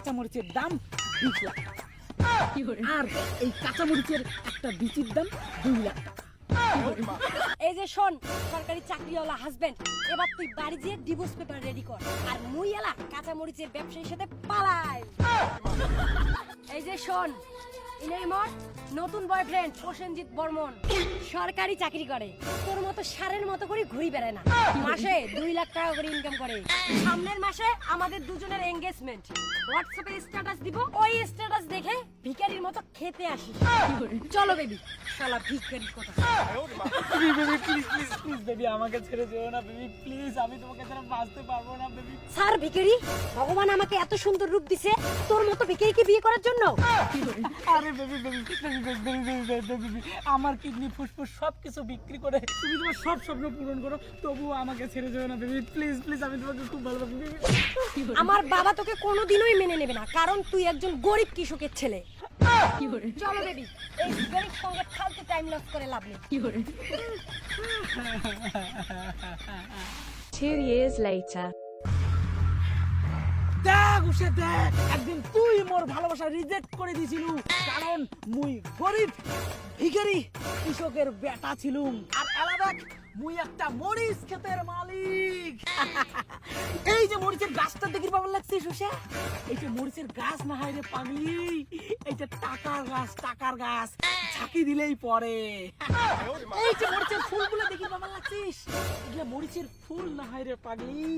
কাঁচামরিচের দাম বিশ লাখ টাকা। আর এই কাঁচামরিচের একটা বিচির দাম দুই লাখ টাকা। এই যে শোন সরকারি চাকরিওয়ালা হাজবেন্ড এবার তুই বাড়ি গিয়ে ডিভোর্স পেপার রেডি কর আর মুই এলা কাঁচামরিচের ব্যবসায়ীর সাথে পালাই। এই যে শোন ইনাই মোর। নতুন বয়ফ্রেন্ড প্রসেনজিৎ বর্মন। সরকারি চাকরি করে। তোর মতো সারের মতো করে ঘুরি বেড়ায় না। মাসে দুই লাখ টাকা করে ইনকাম করে। সামনের মাসে আমাদের দুজনের এঙ্গেজমেন্ট হোয়াটসঅ্যাপে স্ট্যাটাস দিব। ওই স্ট্যাটাস দেখে ভিখারির মতো খেতে আসিস। চলো বেবি শালা ভিখারির কথা। প্লিজ প্লিজ প্লিজ বেবি আমাকে ছেড়ে যেও না বেবি প্লিজ আমি তোমাকে ছাড়া বাঁচতে পারব না বেবি স্যার ভিখারি ভগবান আমাকে এত সুন্দর রূপ দিছে তোর মতো ভিখারিকে বিয়ে করার জন্য। আরে আমার কিডনি ফুসফুস সব কিছু বিক্রি করে তুমি তোমার সব স্বপ্ন পূরণ করো তবুও আমাকে ছেড়ে যেও না বেবি। প্লিজ প্লিজ আমি তোমাকে খুব ভালোবাসি বেবি। আমার বাবা তোকে কোনোদিনই মেনে নেবে না কারণ তুই একজন গরিব কৃষকের ছেলে। চলো বেবি এই গরিব সঙ্গে ফালতু টাইম লস করে লাভ নেই। Two years later. দেখ উসে দেখ, একদিন তুই মোর ভালোবাসা রিজেক্ট করে দিছিলু কারণ মুই গরিব, ভিখারি, কৃষকের বেটা ছিলুম। আর এলা দেখ মুই একটা মরিচ ক্ষেতের মালিক। মরিচের গাছটা দেখির বাবার লাগছে সুসে এই যে মরিচের গাছ না হয় রে পাগলি। এইটা টাকার গাছ টাকার গাছ। ঝাঁকি দিলেই পরে এই যে মরিচের ফুলগুলো দেখির বাবার লাগছিস। এগুলো মরিচের ফুল না হয় রে পাগলি।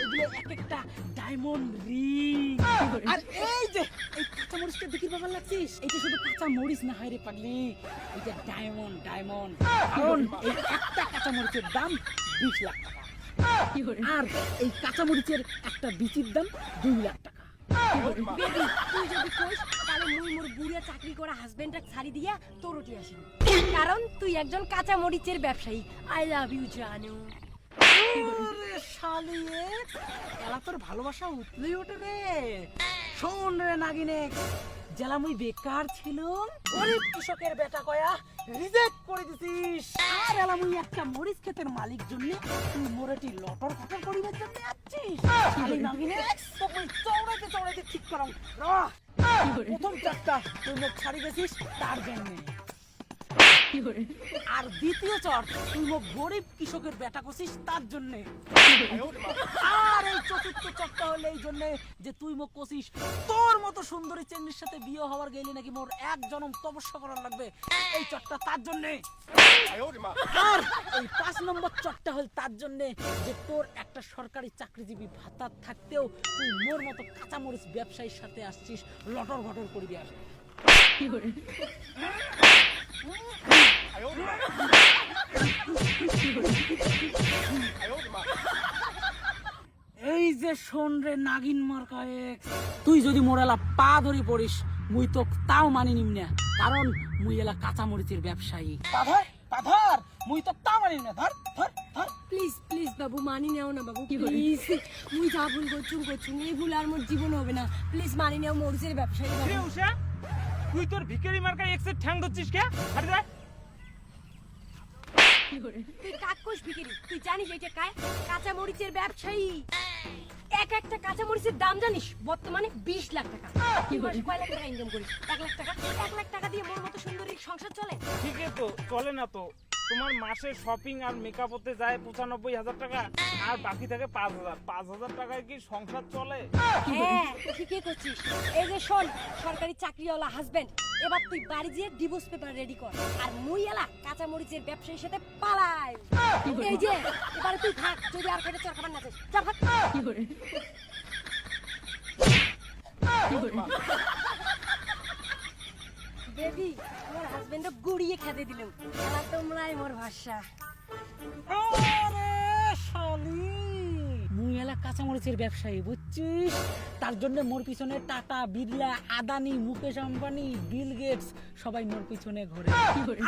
এগুলো এক একটা ডায়মন্ড রিং আর এই যে, এই কাঁচা মরিচটা দেখির বাবার লাগছিস? এটা শুধু কাঁচা মরিচ না হয় রে পাগলি। এটা ডায়মন্ড ডায়মন্ড কারণ এই একটা কাঁচা মরিচের দাম বিশ লাখ টাকা। আর এই কাঁচা মরিচের একটা বিচির দাম দুই লাখ টাকা। বেবি তুই যদি কইস তাহলে মুই মোর বুড়িয়া চাকরি করা হাজবেন্ডটা ছাড়ি দিয়া তোর উঠি আসি কারণ তুই একজন কাঁচা মরিচের ব্যবসায়ী। আই লাভ ইউ জানু। শালিয়ে এলা তোর ভালোবাসা উতলেই ওঠে রে শোন রে নাগিনে জেলা মুই বেকার ছিলাম গরিব কৃষকের বেটা কয়া রিজেক্ট করে দিছিস। আর এলাম ওই একটা মরিচ ক্ষেতের মালিক জন্য। তুই মোরেটি লটর ফটর করিবার জন্য আসছিস শালি মাগিনে তো চৌড়াইতে চৌড়াইতে ঠিক করম। প্রথম চারটা তুই মুখ ছাড়ি গেছিস তার জন্য। আর দ্বিতীয় চর, তুই মোক গরিব কৃষকের বেটা করছিস তার জন্য। আর এই চতুর্থ চরটা হলো এই জন্য যে তুই মোক কছিস তোর মতো সুন্দরী চেন্নির সাথে বিয়ে হওয়ার গেলে নাকি মোর এক জনম তপস্যা করার লাগবে? এই চরটা তার জন্য। আর এই পাঁচ নম্বর চরটা হল তার জন্য যে তোর একটা সরকারি চাকরিজীবী ভাতা থাকতেও তুই মোর মতো কাঁচামরিচ ব্যবসায়ীর সাথে আসছিস, লটর ঘটর করবি আর এই যে শোন রে নাগিন মার্কা এক্স তুই যদি মোরালা পা ধরি পড়িস মুই তো তাও মানি নিম না কারণ মুই এলা কাঁচা মরিচের ব্যবসায়ী। পাথর পাথর মুই তো তাও মানি না ধর ধর ধর। প্লিজ প্লিজ বাবু মানি নেও না বাবু প্লিজ মুই যা ভুল করছুম করছুম এই ভুল আর মোর জীবন হবে না। প্লিজ মানি নেও মরিচের ব্যবসায়ী তুই তোর ভিখারি মার্কা এক্সের ঠ্যাং ধরছিস কে? হাঁটি যা তুই কাকুস বিক্রি তুই জানিস এটা কায় কাঁচা মরিচের ব্যবসায়ী। এক একটা কাঁচা মরিচের দাম জানিস? বর্তমানে বিশ লাখ টাকা। কি বলিস? কয় লাখ টাকা ইনকাম করিস? এক লাখ টাকা এক লাখ টাকা দিয়ে মোর মতো সুন্দরী সংসার চলে? ঠিক আছে তো চলে না তো। তোমার মাসে শপিং আর মেকআপ হতে যায় পঁচানব্বই হাজার টাকা আর বাকি থাকে পাঁচ হাজার। পাঁচ হাজার টাকায় কি সংসার চলে? হ্যাঁ ঠিকই করছিস। এই যে শোন সরকারি চাকরিওয়ালা হাজবেন্ড এবার তুই বাড়ি গিয়ে ডিভোর্স পেপার রেডি কর আর মুই এলা কাঁচা মরিচের ব্যবসায়ীর সাথে পালাই। এই যে এবারে তুই থাক যদি আর কেটে চর খাবার না চাস যা ভাগ বেবি আমার হাজবেন্ড গুড়িয়ে খেতে দিলাম এলা তোমরাই মোর ভাষা। আরে শালি মুই এলা কাঁচামরিচের ব্যবসায়ী বুঝছিস? তার জন্য মোর পিছনে টাটা বিড়লা আদানি মুকেশ আম্বানি বিল গেটস সবাই মোর পিছনে ঘোরে।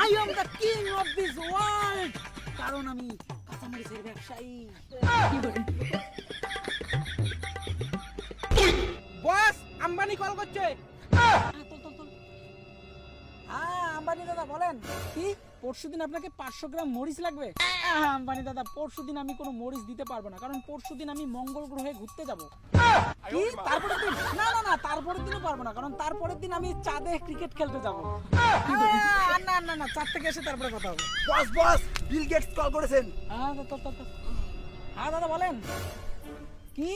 I am the king of this world কারণ আমি কাঁচামরিচের ব্যবসায়ী। বস আম্বানি কল করছে। বলেন? কি? পরশুদিন আপনাকে পাঁচশো গ্রাম মরিচ লাগবে? আম্বানি দাদা পরশুদিন আমি কোনো মরিচ দিতে পারব না কারণ পরশুদিন আমি মঙ্গল গ্রহে ঘুরতে যাব। কি? তারপরে দিন? না না না তারপরে পারব না কারণ তারপরের দিন আমি চাঁদে ক্রিকেট খেলতে যাব। না না না থেকে এসে তারপরে কথা হবে। বস বস বিল গেটস কল করেছেন। হ্যাঁ হ্যাঁ দাদা বলেন। কি?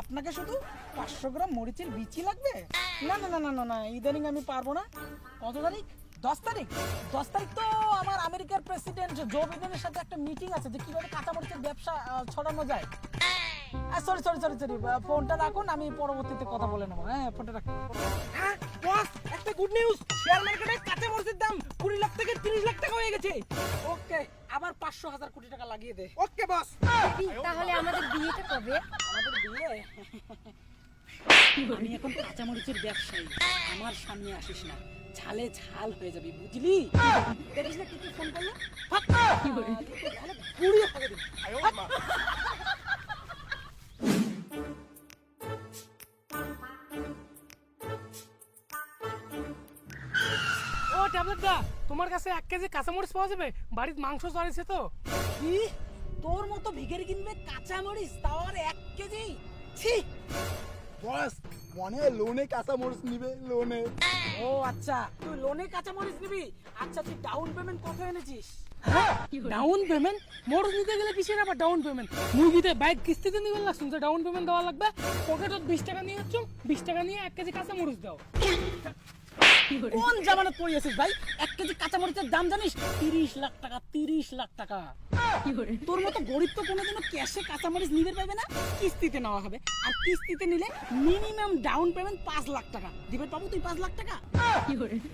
আপনাকে শুধু পাঁচশো গ্রাম মরিচের বিচি লাগবে? না না না না না না ইদানিং আমি পারব না। কত তারিখ? দশ তারিখ? দশ তারিখ তো আমার আমেরিকার প্রেসিডেন্ট জো বিডেনের সাথে একটা মিটিং আছে যে কীভাবে কাঁচা মরিচের ব্যবসা ছড়ানো যায়। সরি সরি সরি সরি ফোনটা রাখুন আমি পরবর্তীতে কথা বলে নেব। হ্যাঁ ফোনটা রাখুন। হ্যাঁ বস একটা গুড নিউজ শেয়ার মার্কেটে কাঁচা মরিচের দাম কুড়ি লাখ থেকে তিরিশ লাখ টাকা হয়ে গেছে। ওকে আবার পাঁচশো হাজার কোটি টাকা লাগিয়ে দে। ওকে বস তাহলে আমাদের বিয়েটা কবে? আমাদের বিয়ে? আমি এখন কাঁচামরিচের ব্যবসায়ী। আমার সামনে আসিস না। ঝালে ঝাল হয়ে যাবি বুঝলি? দেখিস না কি কি ফোন করল? পুড়িয়ে ফেলে ও ট্যাবলেট তোমার কাছে এক কেজি কাঁচামরিচ পাওয়া যাবে? বাড়িতে মাংস চড়েছে তো। কি? তোর মতো ভিখারি কিনবে কাঁচামরিচ তাও আর এক কেজি? ছি! বস মনে হয় লোনে কাঁচা মরিচ নিবে লোনে ও আচ্ছা। তুই লোনে কাঁচা মরিচ নিবি? আচ্ছা তুই ডাউন পেমেন্ট কত এনেছিস? ডাউন পেমেন্ট মরুচ নিতে গেলে কিসের আবার ডাউন পেমেন্ট মুরগিতে বাইক কিস্তিতে নিবেন না শুনছে ডাউন পেমেন্ট দেওয়া লাগবে? পকেটত বিশ টাকা নিয়ে যাচ্ছ বিশ টাকা নিয়ে এক কেজি কাঁচা মরিচ দাও। কোন জামানত পড়িয়েছিস ভাই? এক কেজি কাঁচামরিচের দাম জানিস? তিরিশ লাখ টাকা তিরিশ লাখ টাকা। তোর মতো গরিব তো কোনোদিনও ক্যাশে কাঁচামরিচ নিতে পারবে না? কিস্তিতে নেওয়া হবে। আর কিস্তিতে নিলে মিনিমাম ডাউন পেমেন্ট পাঁচ লাখ টাকা। দিবে পাবো তুই পাঁচ লাখ টাকা?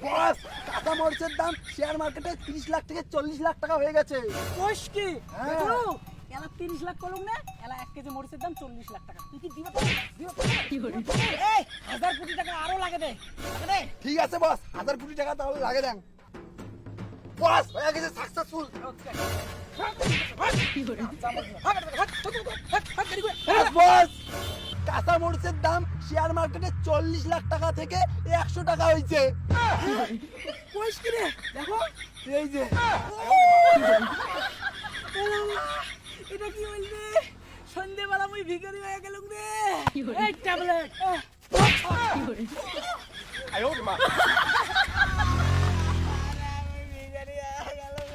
বস কাঁচা মরিচের দাম শেয়ার মার্কেটে তিরিশ লাখ থেকে চল্লিশ লাখ টাকা হয়ে গেছে। কি? হ্যাঁ। এলা তিরিশ লাখ করুক না এলা এক কেজি মরিচের দাম চল্লিশ লাখ টাকা তুই কি দিবে হাজার কোটি টাকা আরও লাগে দে দে ঠিক আছে বস হাজার কোটি টাকা তাহলে লাগে দেন বস হয়ে গেছে সাকসেসফুল বস কাঁচা মরিচের দাম শেয়ার মার্কেটে চল্লিশ লাখ টাকা থেকে একশো টাকা হয়েছে দেখো এই যে এটা কি বলবে সন্ধ্যেবেলা মুই ভিখারি হয়ে গেলুম রে। এই ট্যাবলেট। ভিখারি হয়ে গেলুম